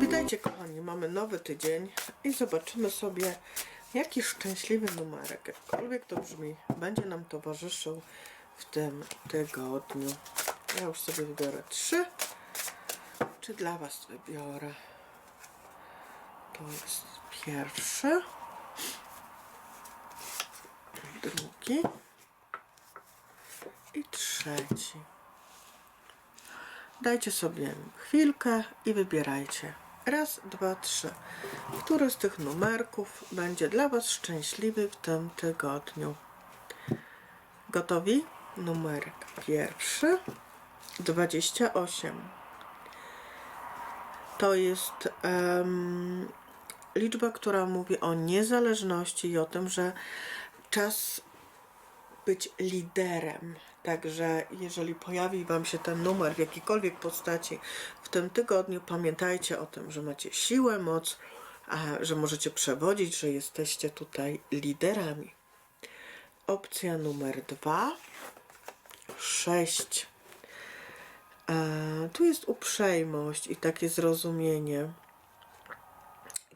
Słuchajcie, kochani, mamy nowy tydzień i zobaczymy sobie, jaki szczęśliwy numerek, jakkolwiek to brzmi, będzie nam towarzyszył w tym tygodniu. Ja już sobie wybiorę trzy. Czy dla Was wybiorę? To jest pierwszy. Drugi. I trzeci. Dajcie sobie chwilkę i wybierajcie. Raz, dwa, trzy. Który z tych numerków będzie dla Was szczęśliwy w tym tygodniu? Gotowi? Numerek pierwszy. 28. To jest em, liczba, która mówi o niezależności i o tym, że czas być liderem. Także jeżeli pojawi Wam się ten numer w jakiejkolwiek postaci w tym tygodniu, pamiętajcie o tym, że macie siłę, moc, że możecie przewodzić, że jesteście tutaj liderami. Opcja numer dwa, sześć. E, tu jest uprzejmość i takie zrozumienie.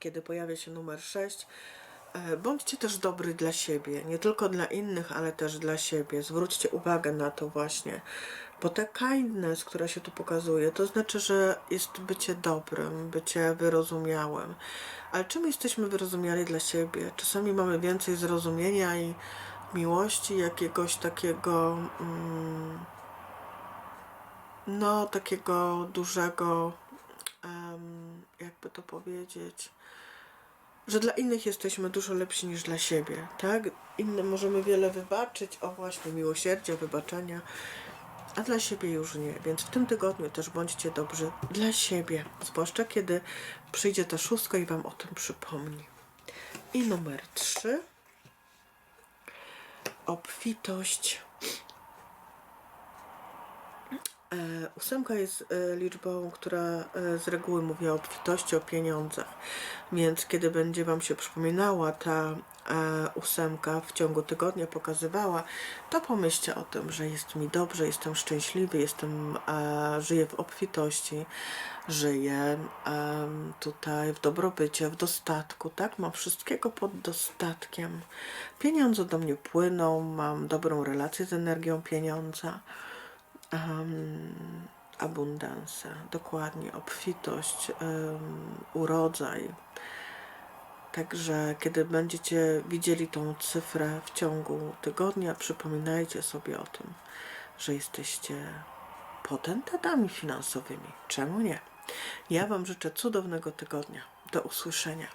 Kiedy pojawia się numer 6, E, Bądźcie też dobry dla siebie, nie tylko dla innych, ale też dla siebie. Zwróćcie uwagę na to właśnie, bo ta kindness, która się tu pokazuje, to znaczy, że jest bycie dobrym, bycie wyrozumiałym. Ale czym jesteśmy wyrozumiali dla siebie? Czasami mamy więcej zrozumienia i miłości, jakiegoś takiego, mm, no, takiego dużego, em, jakby to powiedzieć, że dla innych jesteśmy dużo lepsi niż dla siebie, tak? Innym możemy wiele wybaczyć, o właśnie miłosierdzie, wybaczenia, a dla siebie już nie. Więc w tym tygodniu też bądźcie dobrzy dla siebie, zwłaszcza kiedy przyjdzie ta szóstka i Wam o tym przypomni. I numer trzy. Obfitość. Ósemka jest e, liczbą, która e, z reguły mówi o obfitości, o pieniądzach. Więc kiedy będzie Wam się przypominała ta e, ósemka w ciągu tygodnia pokazywała, to pomyślcie o tym, że jest mi dobrze, jestem szczęśliwy, jestem, e, żyję w obfitości, żyję e, tutaj w dobrobycie, w dostatku, tak? Mam wszystkiego pod dostatkiem. Pieniądze do mnie płyną, mam dobrą relację z energią pieniądza um, dokładnie, obfitość, um, urodzaj. Także kiedy będziecie widzieli tą cyfrę w ciągu tygodnia, przypominajcie sobie o tym, że jesteście potentatami finansowymi. Czemu nie? Ja Wam życzę cudownego tygodnia. Do usłyszenia.